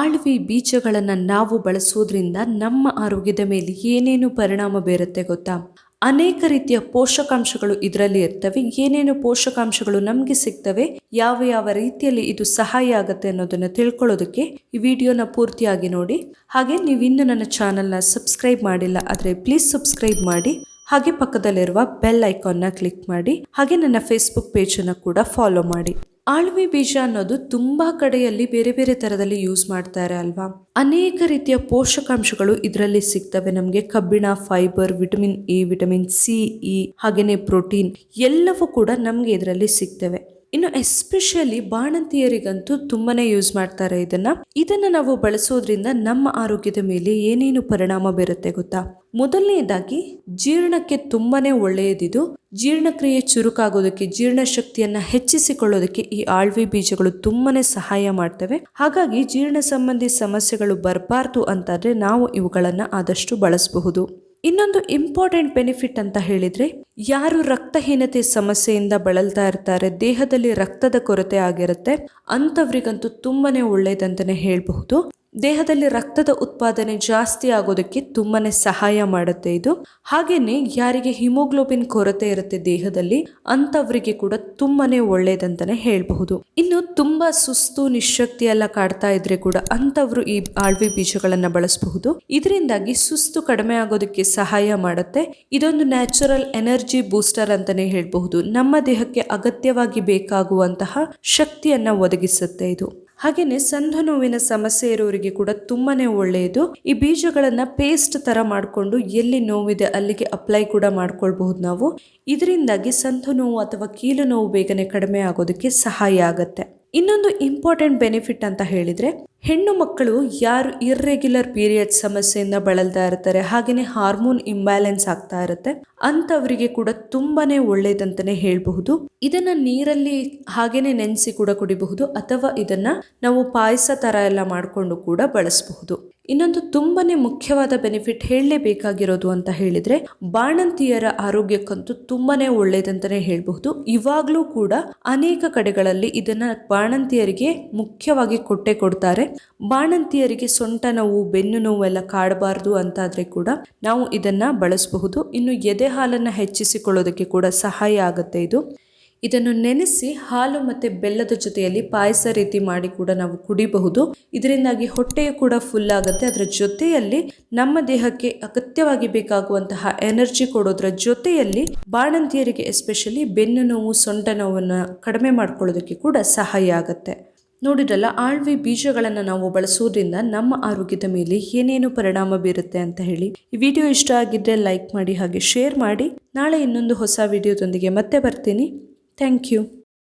ಆಳ್ವಿ ಬೀಜಗಳನ್ನು ನಾವು ಬಳಸೋದ್ರಿಂದ ನಮ್ಮ ಆರೋಗ್ಯದ ಮೇಲೆ ಏನೇನು ಪರಿಣಾಮ ಬೀರುತ್ತೆ ಗೊತ್ತಾ? ಅನೇಕ ರೀತಿಯ ಪೋಷಕಾಂಶಗಳು ಇದರಲ್ಲಿ ಇರ್ತವೆ. ಏನೇನು ಪೋಷಕಾಂಶಗಳು ನಮಗೆ ಸಿಗ್ತವೆ? ಯಾವ ಯಾವ ರೀತಿಯಲ್ಲಿ ಇದು ಸಹಾಯ ಆಗುತ್ತೆ ಅನ್ನೋದನ್ನು ತಿಳ್ಕೊಳ್ಳೋದಕ್ಕೆ ಈ ವಿಡಿಯೋನ ಪೂರ್ತಿಯಾಗಿ ನೋಡಿ. ಹಾಗೆ ನೀವು ಇನ್ನು ನನ್ನ ಚಾನಲ್ನ ಸಬ್ಸ್ಕ್ರೈಬ್ ಮಾಡಿಲ್ಲ ಆದರೆ ಪ್ಲೀಸ್ ಸಬ್ಸ್ಕ್ರೈಬ್ ಮಾಡಿ. ಹಾಗೆ ಪಕ್ಕದಲ್ಲಿರುವ ಬೆಲ್ ಐಕಾನ್ನ ಕ್ಲಿಕ್ ಮಾಡಿ. ಹಾಗೆ ನನ್ನ ಫೇಸ್ಬುಕ್ ಪೇಜನ್ನು ಕೂಡ ಫಾಲೋ ಮಾಡಿ. ಆಳ್ವಿ ಬೀಜ ಅನ್ನೋದು ತುಂಬಾ ಕಡೆಯಲ್ಲಿ ಬೇರೆ ಬೇರೆ ತರದಲ್ಲಿ ಯೂಸ್ ಮಾಡ್ತಾರೆ ಅಲ್ವಾ? ಅನೇಕ ರೀತಿಯ ಪೋಷಕಾಂಶಗಳು ಇದರಲ್ಲಿ ಸಿಗ್ತವೆ. ನಮಗೆ ಕಬ್ಬಿಣ fibre vitamin A vitamin C E ಹಾಗೆಯೇ ಪ್ರೋಟೀನ್ ಎಲ್ಲವೂ ಕೂಡ ನಮಗೆ ಇದರಲ್ಲಿ ಸಿಗ್ತವೆ. ಇನ್ನು ಎಸ್ಪೆಷಲಿ ಬಾಣಂತಿಯರಿಗಂತೂ ತುಂಬಾನೇ ಯೂಸ್ ಮಾಡ್ತಾರೆ ಇದನ್ನ. ಇದನ್ನ ನಾವು ಬಳಸೋದ್ರಿಂದ ನಮ್ಮ ಆರೋಗ್ಯದ ಮೇಲೆ ಏನೇನು ಪರಿಣಾಮ ಬೀರುತ್ತೆ ಗೊತ್ತಾ? ಮೊದಲನೇದಾಗಿ ಜೀರ್ಣಕ್ಕೆ ತುಂಬಾನೇ ಒಳ್ಳೆಯದಿದು. ಜೀರ್ಣಕ್ರಿಯೆ ಚುರುಕಾಗೋದಕ್ಕೆ, ಜೀರ್ಣಶಕ್ತಿಯನ್ನ ಹೆಚ್ಚಿಸಿಕೊಳ್ಳೋದಕ್ಕೆ ಈ ಆಳ್ವಿ ಬೀಜಗಳು ತುಂಬಾನೇ ಸಹಾಯ ಮಾಡ್ತವೆ. ಹಾಗಾಗಿ ಜೀರ್ಣ ಸಂಬಂಧಿ ಸಮಸ್ಯೆಗಳು ಬರಬಾರ್ದು ಅಂತಾದ್ರೆ ನಾವು ಇವುಗಳನ್ನ ಆದಷ್ಟು ಬಳಸಬಹುದು. ಇನ್ನೊಂದು ಇಂಪಾರ್ಟೆಂಟ್ ಬೆನಿಫಿಟ್ ಅಂತ ಹೇಳಿದ್ರೆ, ಯಾರು ರಕ್ತಹೀನತೆ ಸಮಸ್ಯೆಯಿಂದ ಬಳಲ್ತಾ ಇರ್ತಾರೆ, ದೇಹದಲ್ಲಿ ರಕ್ತದ ಕೊರತೆ ಆಗಿರುತ್ತೆ, ಅಂಥವ್ರಿಗಂತೂ ತುಂಬಾನೇ ಒಳ್ಳೇದಂತಾನೆ ಹೇಳಬಹುದು. ದೇಹದಲ್ಲಿ ರಕ್ತದ ಉತ್ಪಾದನೆ ಜಾಸ್ತಿ ಆಗೋದಕ್ಕೆ ತುಂಬಾನೇ ಸಹಾಯ ಮಾಡುತ್ತೆ ಇದು. ಹಾಗೇನೆ ಯಾರಿಗೆ ಹಿಮೋಗ್ಲೋಬಿನ್ ಕೊರತೆ ಇರುತ್ತೆ ದೇಹದಲ್ಲಿ ಅಂತವರಿಗೆ ಕೂಡ ತುಂಬಾನೇ ಒಳ್ಳೇದಂತಾನೆ ಹೇಳಬಹುದು. ಇನ್ನು ತುಂಬಾ ಸುಸ್ತು ನಿಶಕ್ತಿ ಎಲ್ಲ ಕಾಡ್ತಾ ಇದ್ರೆ ಕೂಡ ಅಂತವ್ರು ಈ ಆಳ್ವಿ ಬೀಜಗಳನ್ನ ಬಳಸಬಹುದು. ಇದರಿಂದಾಗಿ ಸುಸ್ತು ಕಡಿಮೆ ಆಗೋದಕ್ಕೆ ಸಹಾಯ ಮಾಡುತ್ತೆ. ಇದೊಂದು ನ್ಯಾಚುರಲ್ ಎನರ್ಜಿ ಬೂಸ್ಟರ್ ಅಂತಾನೆ ಹೇಳಬಹುದು. ನಮ್ಮ ದೇಹಕ್ಕೆ ಅಗತ್ಯವಾಗಿ ಬೇಕಾಗುವಂತಹ ಶಕ್ತಿಯನ್ನ ಒದಗಿಸುತ್ತೆ ಇದು. ಹಾಗೇನೆ ಸಂಧು ನೋವಿನ ಸಮಸ್ಯೆ ಇರೋರಿಗೆ ಕೂಡ ತುಂಬಾನೇ ಒಳ್ಳೆಯದು. ಈ ಬೀಜಗಳನ್ನ ಪೇಸ್ಟ್ ತರ ಮಾಡಿಕೊಂಡು ಎಲ್ಲಿ ನೋವಿದೆ ಅಲ್ಲಿಗೆ ಅಪ್ಲೈ ಕೂಡ ಮಾಡ್ಕೊಳ್ಬಹುದು ನಾವು. ಇದರಿಂದಾಗಿ ಸಂಧು ನೋವು ಅಥವಾ ಕೀಲು ನೋವು ಬೇಗನೆ ಕಡಿಮೆ ಆಗೋದಕ್ಕೆ ಸಹಾಯ ಆಗತ್ತೆ. ಇನ್ನೊಂದು ಇಂಪಾರ್ಟೆಂಟ್ ಬೆನಿಫಿಟ್ ಅಂತ ಹೇಳಿದ್ರೆ, ಹೆಣ್ಣು ಮಕ್ಕಳು ಯಾರು ಇರ್ರೆಗ್ಯುಲರ್ ಪೀರಿಯಡ್ ಸಮಸ್ಯೆಯಿಂದ ಬಳಲ್ತಾ ಇರ್ತಾರೆ ಹಾಗೆಯೇ ಹಾರ್ಮೋನ್ ಇಂಬ್ಯಾಲೆನ್ಸ್ ಆಗ್ತಾ ಇರುತ್ತೆ, ಅಂಥವರಿಗೆ ಕೂಡ ತುಂಬಾನೇ ಒಳ್ಳೇದಂತಾನೆ ಹೇಳಬಹುದು. ಇದನ್ನ ನೀರಲ್ಲಿ ಹಾಗೇನೆ ನೆನೆಸಿ ಕೂಡ ಕುಡಿಬಹುದು, ಅಥವಾ ಇದನ್ನ ನಾವು ಪಾಯಸ ತರ ಎಲ್ಲ ಮಾಡಿಕೊಂಡು ಕೂಡ ಬಳಸಬಹುದು. ಇನ್ನೊಂದು ತುಂಬಾನೇ ಮುಖ್ಯವಾದ ಬೆನಿಫಿಟ್ ಹೇಳಲೇಬೇಕಾಗಿರೋದು ಅಂತ ಹೇಳಿದ್ರೆ, ಬಾಣಂತಿಯರ ಆರೋಗ್ಯಕ್ಕಂತೂ ತುಂಬಾನೇ ಒಳ್ಳೇದಂತಾನೆ ಹೇಳಬಹುದು. ಇವಾಗ್ಲೂ ಕೂಡ ಅನೇಕ ಕಡೆಗಳಲ್ಲಿ ಇದನ್ನ ಬಾಣಂತಿಯರಿಗೆ ಮುಖ್ಯವಾಗಿ ಕೊಟ್ಟೆ ಕೊಡ್ತಾರೆ. ಬಾಣಂತಿಯರಿಗೆ ಸೊಂಟ ನೋವು, ಬೆನ್ನು ನೋವು ಎಲ್ಲ ಕಾಡಬಾರ್ದು ಅಂತಾದ್ರೆ ಕೂಡ ನಾವು ಇದನ್ನ ಬಳಸಬಹುದು. ಇನ್ನು ಎದೆ ಹಾಲನ್ನ ಹೆಚ್ಚಿಸಿಕೊಳ್ಳೋದಕ್ಕೆ ಕೂಡ ಸಹಾಯ ಆಗುತ್ತೆ ಇದು. ಇದನ್ನು ನೆನೆಸಿ ಹಾಲು ಮತ್ತು ಬೆಲ್ಲದ ಜೊತೆಯಲ್ಲಿ ಪಾಯಸ ರೀತಿ ಮಾಡಿ ಕೂಡ ನಾವು ಕುಡಿಬಹುದು. ಇದರಿಂದಾಗಿ ಹೊಟ್ಟೆಯು ಕೂಡ ಫುಲ್ ಆಗುತ್ತೆ. ಅದರ ಜೊತೆಯಲ್ಲಿ ನಮ್ಮ ದೇಹಕ್ಕೆ ಅಗತ್ಯವಾಗಿ ಬೇಕಾಗುವಂತಹ ಎನರ್ಜಿ ಕೊಡೋದ್ರ ಜೊತೆಯಲ್ಲಿ ಬಾಣಂತಿಯರಿಗೆ ಎಸ್ಪೆಷಲಿ ಬೆನ್ನು ನೋವು, ಸೊಂಟ ನೋವನ್ನು ಕಡಿಮೆ ಮಾಡ್ಕೊಳ್ಳೋದಕ್ಕೆ ಕೂಡ ಸಹಾಯ ಆಗುತ್ತೆ. ನೋಡಿರಲ್ಲ ಆಳ್ವಿ ಬೀಜಗಳನ್ನು ನಾವು ಬಳಸೋದ್ರಿಂದ ನಮ್ಮ ಆರೋಗ್ಯದ ಮೇಲೆ ಏನೇನು ಪರಿಣಾಮ ಬೀರುತ್ತೆ ಅಂತ ಹೇಳಿ. ಈ ವಿಡಿಯೋ ಇಷ್ಟ ಆಗಿದ್ದರೆ ಲೈಕ್ ಮಾಡಿ ಹಾಗೆ ಶೇರ್ ಮಾಡಿ. ನಾಳೆ ಇನ್ನೊಂದು ಹೊಸ ವಿಡಿಯೋದೊಂದಿಗೆ ಮತ್ತೆ ಬರ್ತೀನಿ. Thank you.